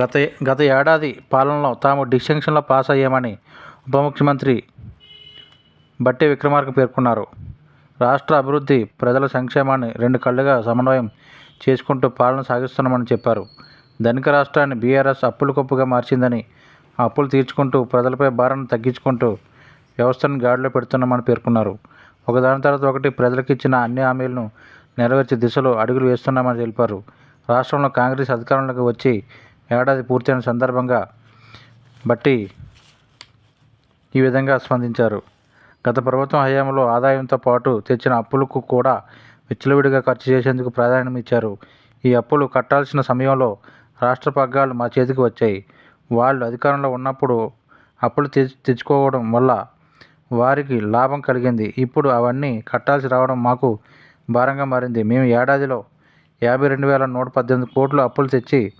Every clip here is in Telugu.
గత గత ఏడాది పాలనలో తాము డిస్టింక్షన్లో పాస్ అయ్యామని ఉప ముఖ్యమంత్రి బట్టి విక్రమార్క పేర్కొన్నారు. రాష్ట్ర అభివృద్ధి ప్రజల సంక్షేమాన్ని రెండు కళ్ళుగా సమన్వయం చేసుకుంటూ పాలన సాగిస్తున్నామని చెప్పారు. ధనిక రాష్ట్రాన్ని బీఆర్ఎస్ అప్పుల కుప్పగా మార్చిందని అప్పులు తీర్చుకుంటూ ప్రజలపై భారాన్ని తగ్గించుకుంటూ వ్యవస్థను గాడిలో పెడుతున్నామని పేర్కొన్నారు. ఒకదాని తర్వాత ఒకటి ప్రజలకు ఇచ్చిన అన్ని హామీలను నెరవేర్చే దిశలో అడుగులు వేస్తున్నామని తెలిపారు. రాష్ట్రంలో కాంగ్రెస్ అధికారంలోకి వచ్చి ఏడాది పూర్తయిన సందర్భంగా బట్టి ఈ విధంగా స్పందించారు. గత ప్రభుత్వం హయాంలో ఆదాయంతో పాటు తెచ్చిన అప్పులకు కూడా విచ్చలవిడిగా ఖర్చు చేసేందుకు ప్రాధాన్యం ఇచ్చారు. ఈ అప్పులు కట్టాల్సిన సమయంలో రాష్ట్ర పగ్గాలు మా చేతికి వచ్చాయి. వాళ్ళు అధికారంలో ఉన్నప్పుడు అప్పులు తెచ్చుకోవడం వల్ల వారికి లాభం కలిగింది. ఇప్పుడు అవన్నీ కట్టాల్సి రావడం మాకు భారంగా మారింది. మేము ఏడాదిలో యాభై రెండు వేల నూట పద్దెనిమిది కోట్లు అప్పులు తెచ్చి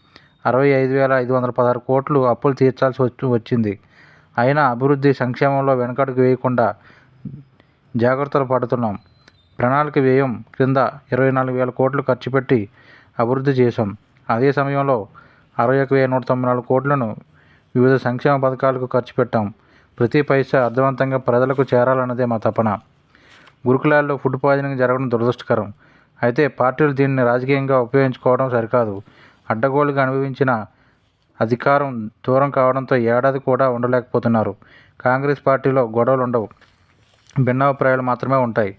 అరవై ఐదు వేల ఐదు వందల పదహారు కోట్లు అప్పులు తీర్చాల్సి వచ్చి వచ్చింది. అయినా అభివృద్ధి సంక్షేమంలో వెనకడుగు వేయకుండా జాగ్రత్తలు పడుతున్నాం. ప్రణాళిక వ్యయం క్రింద ఇరవై నాలుగు వేల కోట్లు ఖర్చు పెట్టి అభివృద్ధి చేశాం. అదే సమయంలో అరవై ఒక వెయ్యి నూట తొంభై నాలుగు కోట్లను వివిధ సంక్షేమ పథకాలకు ఖర్చు పెట్టాం. ప్రతి పైసా అర్థవంతంగా ప్రజలకు చేరాలన్నదే మా తపన. గురుకులాల్లో ఫుడ్ పాయిజనింగ్ జరగడం దురదృష్టకరం. అయితే పార్టీలు దీన్ని రాజకీయంగా ఉపయోగించుకోవడం సరికాదు. అడ్డగోలుగా అనుభవించిన అధికారం దూరం కావడంతో ఏడాది కూడా ఉండలేకపోతున్నారు. కాంగ్రెస్ పార్టీలో గొడవలు ఉండవు. భిన్నాభిప్రాయాలు మాత్రమే ఉంటాయి.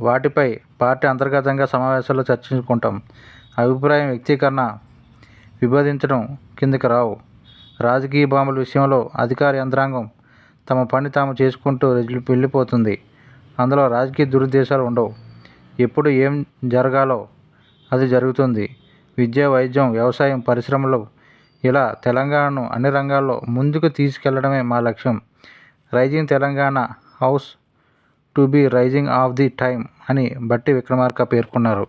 వాటిపై పార్టీ అంతర్గతంగా సమావేశాల్లో చర్చించుకుంటాం. అభిప్రాయం వ్యక్తీకరణ విభేదించడం కిందకి రావు. రాజకీయ బాంబుల విషయంలో అధికార యంత్రాంగం తమ పని తాము చేసుకుంటూ వెళ్ళిపోతుంది. అందులో రాజకీయ దురుద్దేశాలు ఉండవు. ఎప్పుడు ఏం జరగాలో అది జరుగుతుంది. విద్య వైద్యం వ్యవసాయం పరిశ్రమలు ఇలా తెలంగాణను అన్ని రంగాల్లో ముందుకు తీసుకెళ్ళడమే మా లక్ష్యం. Rising Telangana has to be rising of the time అని బట్టి విక్రమార్క పేర్కొన్నారు.